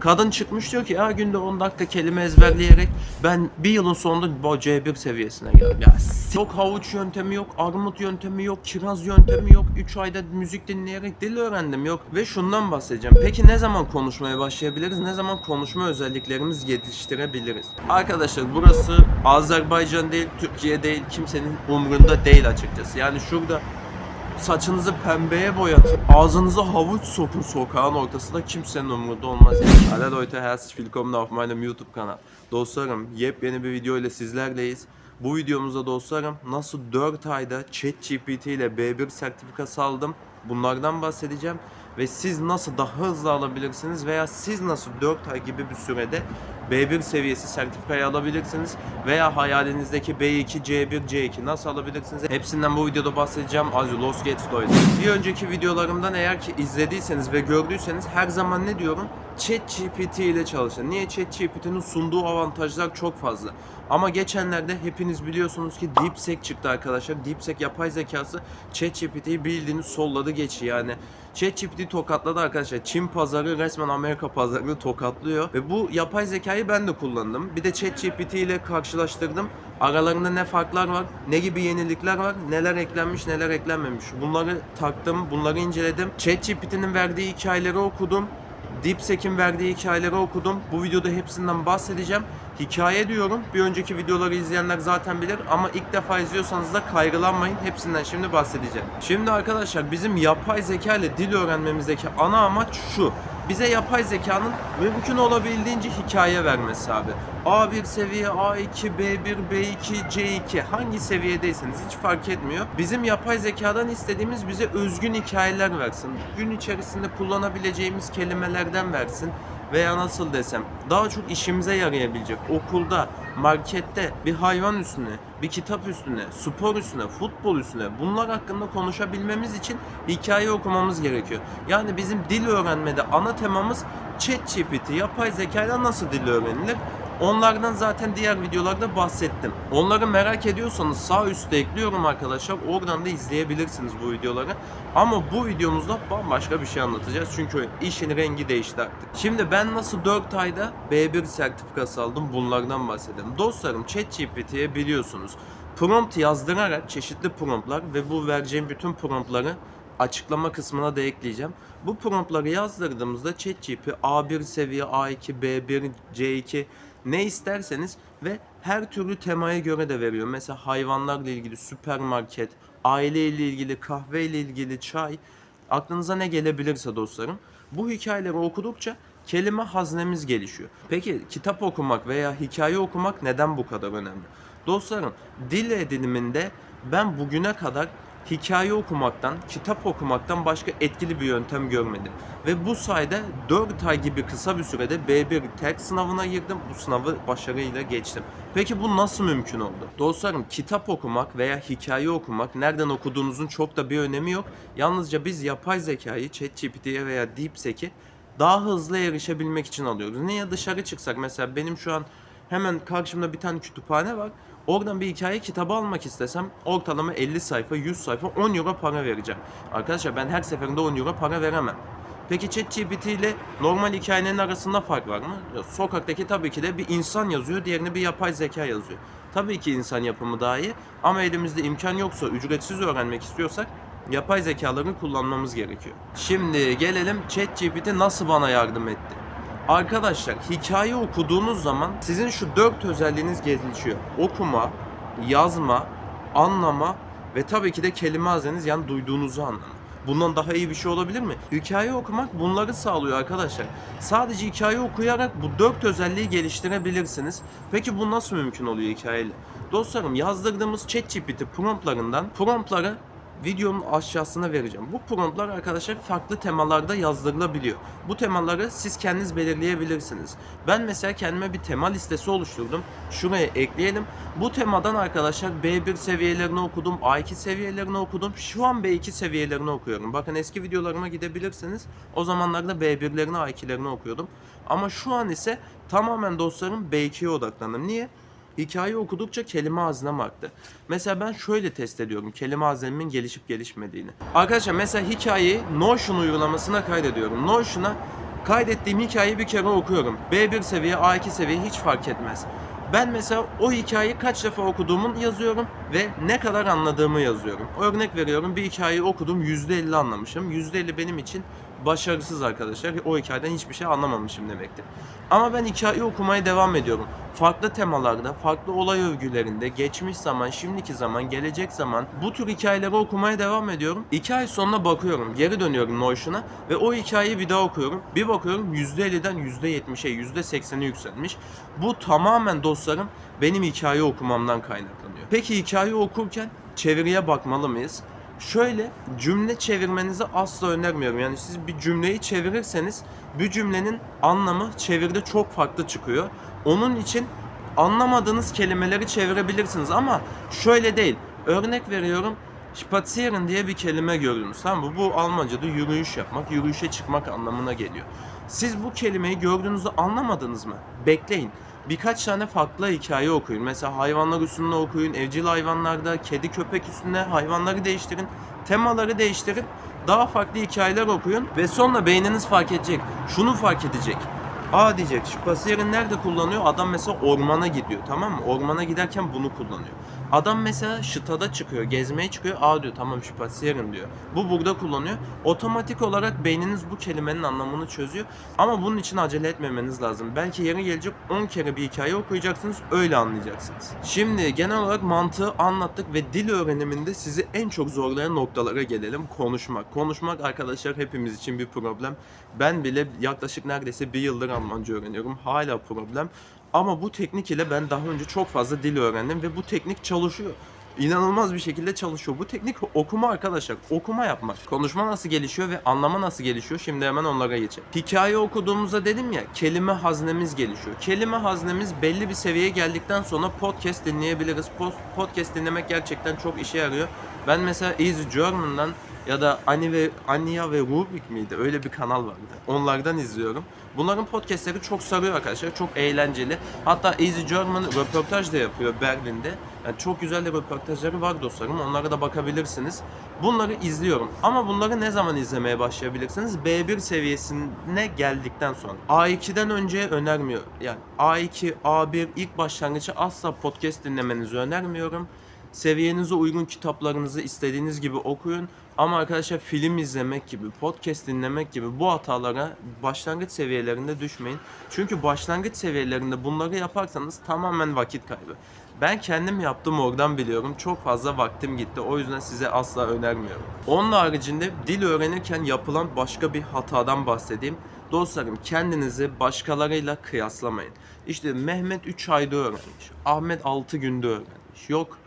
Kadın çıkmış diyor ki ya günde 10 dakika kelime ezberleyerek ben bir yılın sonunda bu C1 seviyesine geldim. Ya yok havuç yöntemi yok, armut yöntemi yok, kiraz yöntemi yok. 3 ayda müzik dinleyerek dil öğrendim yok. Ve şundan bahsedeceğim. Peki ne zaman konuşmaya başlayabiliriz? Ne zaman konuşma özelliklerimizi geliştirebiliriz? Arkadaşlar burası Azerbaycan değil, Türkiye değil, kimsenin umrunda değil açıkçası. Yani şurada saçınızı pembeye boyatın, ağzınıza havuç sokun sokağın ortasında kimsenin umurunda olmaz. Hallo Leute, herzlich willkommen auf meinem YouTube kanal. Dostlarım, yepyeni bir video ile sizlerleyiz. Bu videomuzda dostlarım nasıl 4 ayda ChatGPT ile B1 sertifikası aldım bunlardan bahsedeceğim. Ve siz nasıl daha hızlı alabilirsiniz veya siz nasıl 4 ay gibi bir sürede B1 seviyesi sertifikayı alabilirsiniz veya hayalinizdeki B2, C1, C2 nasıl alabilirsiniz? Hepsinden bu videoda bahsedeceğim. Az Los Gates Lloyd. Bir önceki videolarımdan eğer ki izlediyseniz ve gördüyseniz her zaman ne diyorum? ChatGPT ile çalışın. Niye? ChatGPT'nin sunduğu avantajlar çok fazla. Ama geçenlerde hepiniz biliyorsunuz ki DeepSeek çıktı arkadaşlar. DeepSeek yapay zekası ChatGPT'yi bildiğiniz solladı geçi yani. ChatGPT tokatladı arkadaşlar. Çin pazarı resmen Amerika pazarını tokatlıyor. Ve bu yapay zekayı ben de kullandım. Bir de ChatGPT ile karşılaştırdım. Aralarında ne farklar var, ne gibi yenilikler var, neler eklenmiş, neler eklenmemiş. Bunları taktım, bunları inceledim. ChatGPT'nin verdiği hikayeleri okudum. DeepSeek'in verdiği hikayeleri okudum. Bu videoda hepsinden bahsedeceğim. Hikaye diyorum. Bir önceki videoları izleyenler zaten bilir ama ilk defa izliyorsanız da kaygılanmayın. Hepsinden şimdi bahsedeceğim. Şimdi arkadaşlar bizim yapay zeka ile dil öğrenmemizdeki ana amaç şu. Bize yapay zekanın mümkün olabildiğince hikaye vermesi abi. A1 seviye, A2, B1, B2, C2 hangi seviyedeyseniz hiç fark etmiyor. Bizim yapay zekadan istediğimiz bize özgün hikayeler versin. Gün içerisinde kullanabileceğimiz kelimelerden versin veya nasıl desem daha çok işimize yarayabilecek okulda, markette bir hayvan üstüne, bir kitap üstüne, spor üstüne, futbol üstüne bunlar hakkında konuşabilmemiz için hikaye okumamız gerekiyor. Yani bizim dil öğrenmede ana temamız ChatGPT, yapay zekayla nasıl dil öğrenilir? Onlardan zaten diğer videolarda bahsettim. Onları merak ediyorsanız sağ üstte ekliyorum arkadaşlar. Oradan da izleyebilirsiniz bu videoları. Ama bu videomuzda bambaşka bir şey anlatacağız. Çünkü işin rengi değişti artık. Şimdi ben nasıl 4 ayda B1 sertifikası aldım bunlardan bahsedelim. Dostlarım ChatGPT'ye biliyorsunuz prompt yazdırarak çeşitli promptlar ve bu vereceğim bütün promptları açıklama kısmına da ekleyeceğim. Bu promptları yazdırdığımızda ChatGPT A1 seviye, A2, B1, C2 ne isterseniz ve her türlü temaya göre de veriyor. Mesela hayvanlarla ilgili süpermarket, aileyle ilgili, kahve ile ilgili, çay. Aklınıza ne gelebilirse dostlarım. Bu hikayeleri okudukça kelime haznemiz gelişiyor. Peki kitap okumak veya hikaye okumak neden bu kadar önemli? Dostlarım dil ediniminde ben bugüne kadar hikaye okumaktan, kitap okumaktan başka etkili bir yöntem görmedim. Ve bu sayede 4 ay gibi kısa bir sürede B1 tek sınavına girdim. Bu sınavı başarıyla geçtim. Peki bu nasıl mümkün oldu? Dostlarım kitap okumak veya hikaye okumak nereden okuduğunuzun çok da bir önemi yok. Yalnızca biz yapay zekayı ChatGPT'ye veya DeepSeek'e daha hızlı erişebilmek için alıyoruz. Niye dışarı çıksak mesela benim şu an hemen karşımda bir tane kütüphane var. Oradan bir hikaye kitabı almak istesem ortalama 50 sayfa, 100 sayfa 10 euro para vereceğim. Arkadaşlar ben her seferinde 10 euro para veremem. Peki ChatGPT ile normal hikayenin arasında fark var mı? Ya, sokaktaki tabii ki de bir insan yazıyor, diğerini bir yapay zeka yazıyor. Tabii ki insan yapımı daha iyi ama elimizde imkan yoksa, ücretsiz öğrenmek istiyorsak yapay zekaları kullanmamız gerekiyor. Şimdi gelelim ChatGPT nasıl bana yardım etti? Arkadaşlar hikaye okuduğunuz zaman sizin şu dört özelliğiniz gelişiyor. Okuma, yazma, anlama ve tabii ki de kelime hazneniz yani duyduğunuzu anlama. Bundan daha iyi bir şey olabilir mi? Hikaye okumak bunları sağlıyor arkadaşlar. Sadece hikaye okuyarak bu dört özelliği geliştirebilirsiniz. Peki bu nasıl mümkün oluyor hikayeyle? Dostlarım yazdırdığımız ChatGPT promptlarından promptları videonun aşağısına vereceğim. Bu promptlar arkadaşlar farklı temalarda yazdırılabiliyor. Bu temaları siz kendiniz belirleyebilirsiniz. Ben mesela kendime bir tema listesi oluşturdum. Şuraya ekleyelim. Bu temadan arkadaşlar B1 seviyelerini okudum, A2 seviyelerini okudum. Şu an B2 seviyelerini okuyorum. Bakın eski videolarıma gidebilirsiniz. O zamanlarda B1'lerini, A2'lerini okuyordum. Ama şu an ise tamamen dostlarım B2'ye odaklandım. Niye? Hikaye okudukça kelime haznem arttı. Mesela ben şöyle test ediyorum kelime haznemimin gelişip gelişmediğini. Arkadaşlar mesela hikayeyi Notion uygulamasına kaydediyorum. Notion'a Kaydettiğim hikayeyi bir kere okuyorum. B1 seviye, A2 seviye hiç fark etmez. Ben mesela o hikayeyi kaç defa okuduğumu yazıyorum ve ne kadar anladığımı yazıyorum. Örnek veriyorum bir hikayeyi okudum %50 anlamışım. %50 benim için başarısız arkadaşlar. O hikayeden hiçbir şey anlamamışım demektir. Ama ben hikayeyi okumaya devam ediyorum. Farklı temalarda, farklı olay övgülerinde, geçmiş zaman, şimdiki zaman, gelecek zaman bu tür hikayeleri okumaya devam ediyorum. İki ay sonra bakıyorum, geri dönüyorum Notion'a ve o hikayeyi bir daha okuyorum. Bir bakıyorum %50'den %70'e, %80'e yükselmiş. Bu tamamen dostlarım benim hikaye okumamdan kaynaklanıyor. Peki hikaye okurken çeviriye bakmalı mıyız? Şöyle cümle çevirmenizi asla önermiyorum. Yani siz bir cümleyi çevirirseniz bu cümlenin anlamı çeviride çok farklı çıkıyor. Onun için anlamadığınız kelimeleri çevirebilirsiniz ama şöyle değil. Örnek veriyorum. Spazieren diye bir kelime gördünüz tamam mı? Bu Almanca'da yürüyüş yapmak, yürüyüşe çıkmak anlamına geliyor. Siz bu kelimeyi gördüğünüzde anlamadınız mı? Bekleyin. Birkaç tane farklı hikaye okuyun. Mesela hayvanlar üstünde okuyun, evcil hayvanlarda, kedi köpek üstünde hayvanları değiştirin, temaları değiştirin, daha farklı hikayeler okuyun ve sonra beyniniz fark edecek. Şunu fark edecek. Aa diyecek Spasier'in nerede kullanıyor? Adam mesela ormana gidiyor tamam mı? Ormana giderken bunu kullanıyor. Adam mesela şıtada çıkıyor, gezmeye çıkıyor. Aa diyor tamam Spasier'in diyor. Bu burada kullanıyor. Otomatik olarak beyniniz bu kelimenin anlamını çözüyor. Ama bunun için acele etmemeniz lazım. Belki yeri gelecek 10 kere bir hikaye okuyacaksınız. Öyle anlayacaksınız. Şimdi genel olarak mantığı anlattık ve dil öğreniminde sizi en çok zorlayan noktalara gelelim. Konuşmak. Konuşmak arkadaşlar hepimiz için bir problem. Ben bile yaklaşık neredeyse bir yıldır Almanca öğreniyorum. Hala problem. Ama bu teknik ile ben daha önce çok fazla dil öğrendim ve bu teknik çalışıyor. İnanılmaz bir şekilde çalışıyor. Bu teknik okuma arkadaşlar. Okuma yapmak. Konuşma nasıl gelişiyor ve anlama nasıl gelişiyor? Şimdi hemen onlara geçelim. Hikaye okuduğumuzda dedim ya kelime haznemiz gelişiyor. Kelime haznemiz belli bir seviyeye geldikten sonra podcast dinleyebiliriz. Podcast dinlemek gerçekten çok işe yarıyor. Ben mesela Easy German'dan ya da Ani ve Anya ve Rubik miydi? Öyle bir kanal vardı. Onlardan izliyorum. Bunların podcastleri çok sarıyor arkadaşlar. Çok eğlenceli. Hatta Easy German röportaj da yapıyor Berlin'de. Yani çok güzel de röportajları var dostlarım. Onlara da bakabilirsiniz. Bunları izliyorum. Ama bunları ne zaman izlemeye başlayabilirsiniz? B1 seviyesine geldikten sonra. A2'den önce önermiyor. Yani A2, A1 ilk başlangıcı asla podcast dinlemenizi önermiyorum. Seviyenize uygun kitaplarınızı istediğiniz gibi okuyun. Ama arkadaşlar film izlemek gibi, podcast dinlemek gibi bu hatalara başlangıç seviyelerinde düşmeyin. Çünkü başlangıç seviyelerinde bunları yaparsanız tamamen vakit kaybı. Ben kendim yaptım oradan biliyorum. Çok fazla vaktim gitti. O yüzden size asla önermiyorum. Onun haricinde dil öğrenirken yapılan başka bir hatadan bahsedeyim. Dostlarım kendinizi başkalarıyla kıyaslamayın. İşte Mehmet 3 ayda öğrenmiş. Ahmet 6 günde öğrenmiş. Yok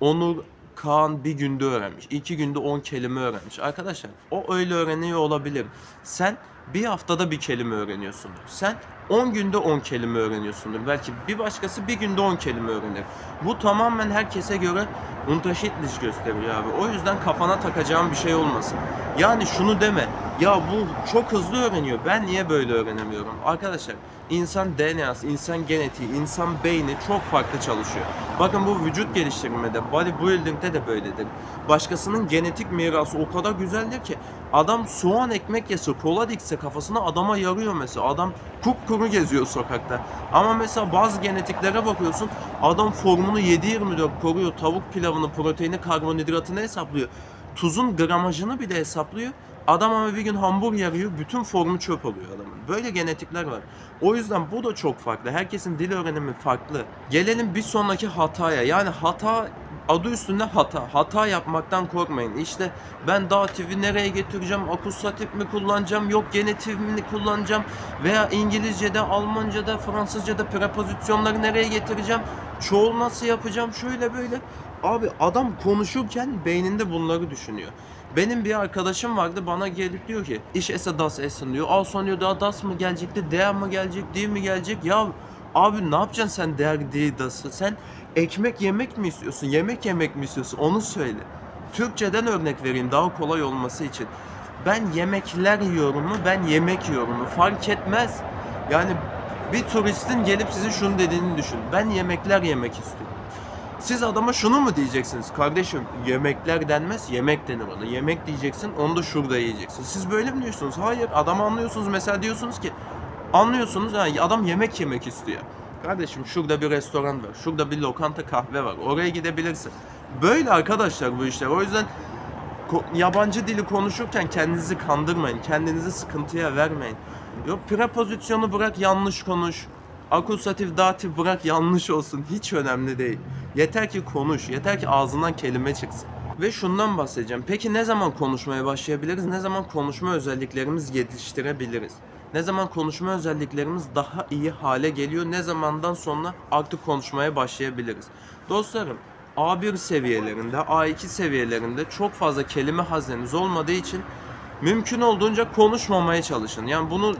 Onur Kaan bir günde öğrenmiş. iki günde 10 kelime öğrenmiş. Arkadaşlar o öyle öğreniyor olabilir. Sen bir haftada bir kelime öğreniyorsundur. Sen 10 günde 10 kelime öğreniyorsundur. Belki bir başkası bir günde 10 kelime öğrenir. Bu tamamen herkese göre unterschiedlich gösteriyor abi. O yüzden kafana takacağın bir şey olmasın. Yani şunu deme. Ya bu çok hızlı öğreniyor. Ben niye böyle öğrenemiyorum? Arkadaşlar insan DNA'sı, insan genetiği, insan beyni çok farklı çalışıyor. Bakın bu vücut geliştirmede, bodybuilding'de de böyledir. Başkasının genetik mirası o kadar güzeldir ki adam soğan ekmek yese, kola dikse kafasına adama yarıyor mesela. Adam kupkuru geziyor sokakta. Ama mesela bazı genetiklere bakıyorsun adam formunu 7-24 koruyor. Tavuk pilavını, proteini, karbonhidratını hesaplıyor. Tuzun gramajını bile hesaplıyor. Adam ama bir gün hamburger yiyor, bütün formu çöp oluyor adamın. Böyle genetikler var. O yüzden bu da çok farklı. Herkesin dil öğrenimi farklı. Gelelim bir sonraki hataya. Yani hata adı üstünde hata. Hata yapmaktan korkmayın. İşte ben datifi nereye getireceğim, akusatif mi kullanacağım, yok genetif mi kullanacağım veya İngilizce'de, Almanca'da, Fransızca'da prepozisyonları nereye getireceğim, çoğul nasıl yapacağım, şöyle böyle. Abi adam konuşurken beyninde bunları düşünüyor. Benim bir arkadaşım vardı bana gelip diyor ki iş ese das essen diyor. Al sonra diyor daha das mı gelecekti, değer mi gelecek, değil mi gelecek? Ya abi ne yapacaksın sen değer değil das'ı? Sen ekmek yemek mi istiyorsun, yemek yemek mi istiyorsun? Onu söyle. Türkçeden örnek vereyim daha kolay olması için. Ben yemekler yiyorum mu, ben yemek yiyorum mu? Fark etmez. Yani bir turistin gelip size şunu dediğini düşün. Ben yemekler yemek istiyorum. Siz adama şunu mu diyeceksiniz? Kardeşim yemekler denmez, yemek denir ona. Yemek diyeceksin, onu da şurada yiyeceksin. Siz böyle mi diyorsunuz? Hayır, adamı anlıyorsunuz. Mesela diyorsunuz ki, anlıyorsunuz yani adam yemek yemek istiyor. Kardeşim şurada bir restoran var, şurada bir lokanta kahve var. Oraya gidebilirsin. Böyle arkadaşlar bu işler. O yüzden yabancı dili konuşurken kendinizi kandırmayın. Kendinizi sıkıntıya vermeyin. Yok prepozisyonu bırak yanlış konuş. Akusatif, datif bırak yanlış olsun. Hiç önemli değil. Yeter ki konuş. Yeter ki ağzından kelime çıksın. Ve şundan bahsedeceğim. Peki ne zaman konuşmaya başlayabiliriz? Ne zaman konuşma özelliklerimizi geliştirebiliriz? Ne zaman konuşma özelliklerimiz daha iyi hale geliyor? Ne zamandan sonra artık konuşmaya başlayabiliriz? Dostlarım, A1 seviyelerinde, A2 seviyelerinde çok fazla kelime hazneniz olmadığı için mümkün olduğunca konuşmamaya çalışın. Yani bunu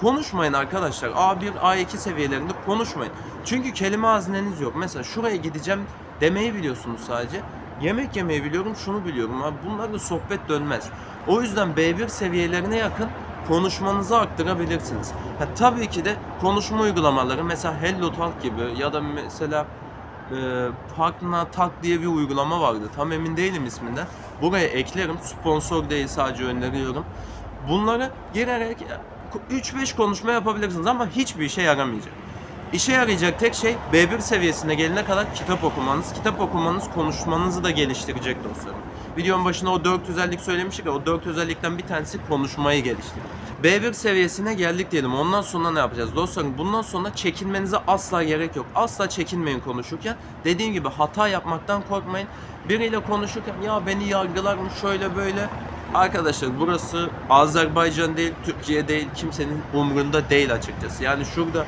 konuşmayın arkadaşlar. A1, A2 seviyelerinde konuşmayın. Çünkü kelime hazneniz yok. Mesela şuraya gideceğim demeyi biliyorsunuz sadece. Yemek yemeyi biliyorum, şunu biliyorum. Abi bunlarla sohbet dönmez. O yüzden B1 seviyelerine yakın konuşmanızı arttırabilirsiniz. Ha, tabii ki de konuşma uygulamaları mesela Hello Talk gibi ya da mesela e, Partner Talk diye bir uygulama vardı. Tam emin değilim isminden. Buraya eklerim. Sponsor değil sadece öneriyorum. Bunları girerek 3-5 konuşma yapabilirsiniz ama hiçbir işe yaramayacak. İşe yarayacak tek şey B1 seviyesine gelene kadar kitap okumanız. Kitap okumanız konuşmanızı da geliştirecek dostlarım. Videonun başında o 4 özellik söylemiştik ya o 4 özellikten bir tanesi konuşmayı geliştirmek. B1 seviyesine geldik diyelim. Ondan sonra ne yapacağız? Dostlarım bundan sonra çekinmenize asla gerek yok. Asla çekinmeyin konuşurken. Dediğim gibi hata yapmaktan korkmayın. Biriyle konuşurken ya beni yargılar mı şöyle böyle. Arkadaşlar burası Azerbaycan değil, Türkiye değil, kimsenin umrunda değil açıkçası. Yani şurada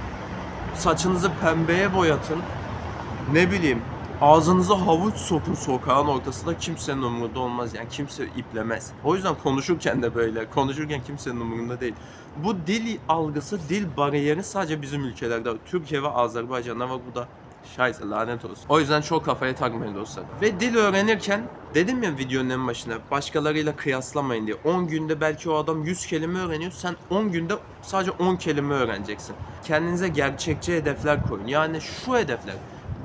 saçınızı pembeye boyatın. Ne bileyim ağzınıza havuç sokun sokağın ortasında kimsenin umurunda olmaz yani kimse iplemez. O yüzden konuşurken de böyle konuşurken kimsenin umurunda değil. Bu dil algısı, dil bariyeri sadece bizim ülkelerde. Türkiye ve Azerbaycan'da var bu da Şayse lanet olsun. O yüzden çok kafaya takmayın dostlar. Ve dil öğrenirken dedim ya videonun en başında başkalarıyla kıyaslamayın diye. 10 günde belki o adam 100 kelime öğreniyor. Sen 10 günde sadece 10 kelime öğreneceksin. Kendinize gerçekçi hedefler koyun. Yani şu hedefler.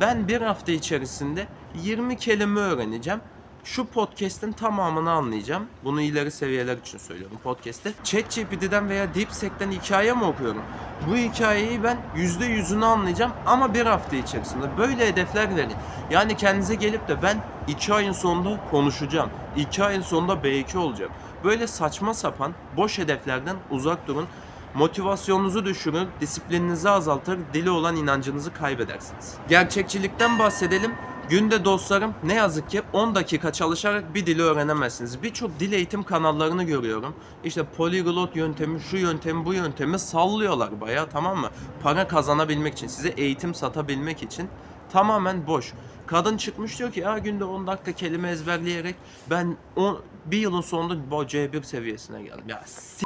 Ben bir hafta içerisinde 20 kelime öğreneceğim. Şu podcast'in tamamını anlayacağım. Bunu ileri seviyeler için söylüyorum podcast'te. ChatGPT'den veya DeepSeek'ten hikaye mi okuyorum? Bu hikayeyi ben %100'ünü anlayacağım ama bir hafta içerisinde. Böyle hedefler verin. Yani kendinize gelip de ben 2 ayın sonunda konuşacağım. 2 ayın sonunda B2 olacağım. Böyle saçma sapan boş hedeflerden uzak durun. Motivasyonunuzu düşürür, disiplininizi azaltır, dili olan inancınızı kaybedersiniz. Gerçekçilikten bahsedelim. Günde dostlarım ne yazık ki 10 dakika çalışarak bir dili öğrenemezsiniz. Birçok dil eğitim kanallarını görüyorum. İşte polyglot yöntemi, şu yöntemi, bu yöntemi sallıyorlar bayağı tamam mı? Para kazanabilmek için, size eğitim satabilmek için tamamen boş. Kadın çıkmış diyor ki ya günde 10 dakika kelime ezberleyerek ben on, bir yılın sonunda bu C1 seviyesine geldim. Ya s-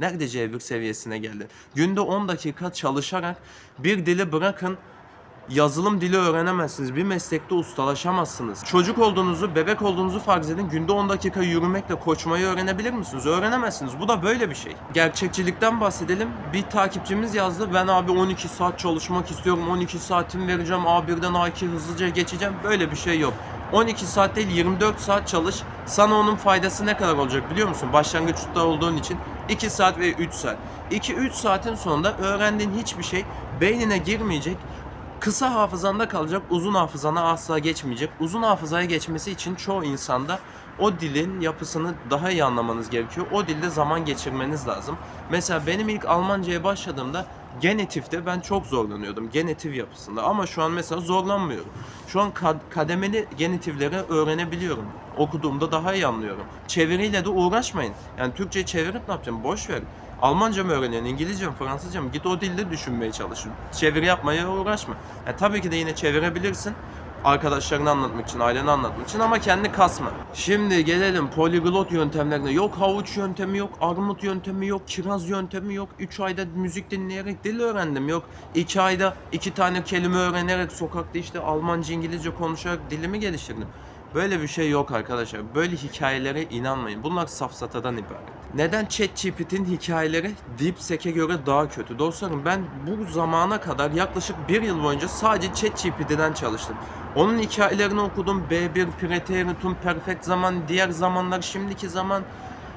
Nerede C1 seviyesine geldin? Günde 10 dakika çalışarak bir dili bırakın yazılım dili öğrenemezsiniz. Bir meslekte ustalaşamazsınız. Çocuk olduğunuzu, bebek olduğunuzu farz edin. Günde 10 dakika yürümekle koşmayı öğrenebilir misiniz? Öğrenemezsiniz. Bu da böyle bir şey. Gerçekçilikten bahsedelim. Bir takipçimiz yazdı. Ben abi 12 saat çalışmak istiyorum. 12 saatim vereceğim. A1'den A2 hızlıca geçeceğim. Böyle bir şey yok. 12 saat değil 24 saat çalış. Sana onun faydası ne kadar olacak biliyor musun? Başlangıçta olduğun için 2 saat ve 3 saat. 2-3 saatin sonunda öğrendiğin hiçbir şey beynine girmeyecek. Kısa hafızanda kalacak, uzun hafızana asla geçmeyecek. Uzun hafızaya geçmesi için çoğu insanda o dilin yapısını daha iyi anlamanız gerekiyor. O dilde zaman geçirmeniz lazım. Mesela benim ilk Almanca'ya başladığımda genetifte ben çok zorlanıyordum. Genetif yapısında ama şu an mesela zorlanmıyorum. Şu an kad- kademeli genetifleri öğrenebiliyorum. Okuduğumda daha iyi anlıyorum. Çeviriyle de uğraşmayın. Yani Türkçe çevirip ne yapacağım? Boş ver. Almanca mı öğreniyorsun, İngilizce mi, Fransızca mı? Git o dilde düşünmeye çalışın. Çeviri yapmaya uğraşma. Ya tabii ki de yine çevirebilirsin. Arkadaşlarını anlatmak için, aileni anlatmak için ama kendi kasma. Şimdi gelelim poliglot yöntemlerine. Yok havuç yöntemi yok, armut yöntemi yok, kiraz yöntemi yok. 3 ayda müzik dinleyerek dil öğrendim. Yok 2 ayda 2 tane kelime öğrenerek sokakta işte Almanca, İngilizce konuşarak dilimi geliştirdim. Böyle bir şey yok arkadaşlar. Böyle hikayelere inanmayın. Bunlar safsatadan ibaret. Neden ChatGPT'nin hikayeleri DeepSeek'e göre daha kötü? Dostlarım ben bu zamana kadar yaklaşık bir yıl boyunca sadece ChatGPT'den çalıştım. Onun hikayelerini okudum. B1, Pretérnitum, Perfect Zaman, diğer zamanlar, şimdiki zaman.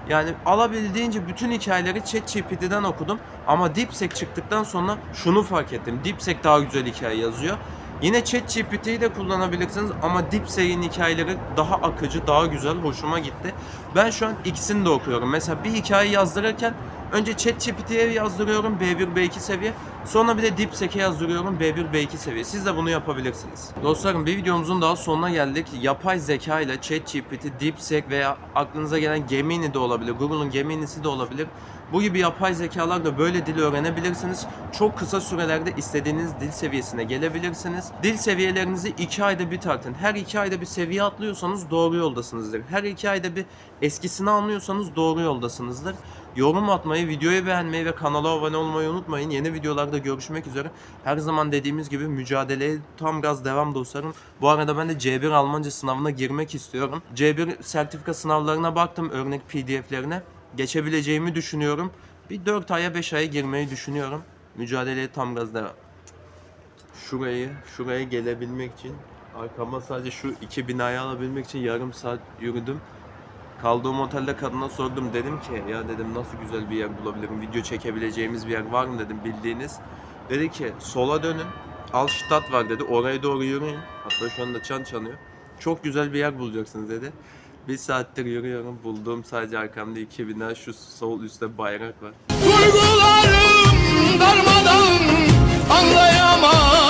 Yani alabildiğince bütün hikayeleri ChatGPT'den okudum. Ama DeepSeek çıktıktan sonra şunu fark ettim. DeepSeek daha güzel hikaye yazıyor. Yine ChatGPT'yi de kullanabilirsiniz ama DeepSeek'in hikayeleri daha akıcı, daha güzel, hoşuma gitti. Ben şu an ikisini de okuyorum. Mesela bir hikaye yazdırırken önce ChatGPT'ye yazdırıyorum B1, B2 seviye. Sonra bir de DeepSeek'e yazdırıyorum B1, B2 seviye. Siz de bunu yapabilirsiniz. Dostlarım bir videomuzun daha sonuna geldik. Yapay zeka ile ChatGPT, DeepSeek veya aklınıza gelen Gemini de olabilir. Google'un Gemini'si de olabilir. Bu gibi yapay zekalarla böyle dil öğrenebilirsiniz. Çok kısa sürelerde istediğiniz dil seviyesine gelebilirsiniz. Dil seviyelerinizi 2 ayda bir tartın. Her 2 ayda bir seviye atlıyorsanız doğru yoldasınızdır. Her 2 ayda bir eskisini anlıyorsanız doğru yoldasınızdır. Yorum atmayı, videoyu beğenmeyi ve kanala abone olmayı unutmayın. Yeni videolarda görüşmek üzere. Her zaman dediğimiz gibi mücadeleye tam gaz devam dostlarım. Bu arada ben de C1 Almanca sınavına girmek istiyorum. C1 sertifika sınavlarına baktım örnek PDF'lerine geçebileceğimi düşünüyorum. Bir 4 aya 5 aya girmeyi düşünüyorum. Mücadeleye tam gaz devam. Şurayı, şuraya gelebilmek için arkama sadece şu iki binayı alabilmek için yarım saat yürüdüm. Kaldığım otelde kadına sordum. Dedim ki ya dedim nasıl güzel bir yer bulabilirim? Video çekebileceğimiz bir yer var mı? dedim. Bildiğiniz. Dedi ki sola dönün. Alstadt var. dedi. Oraya doğru yürüyün. Hatta şu anda çan çalıyor. Çok güzel bir yer bulacaksınız. dedi. Bir saattir yürüyorum. Bulduğum sadece arkamda iki bina. Şu sol üstte bayrak var. Duygularım darmadağın. Anlayamam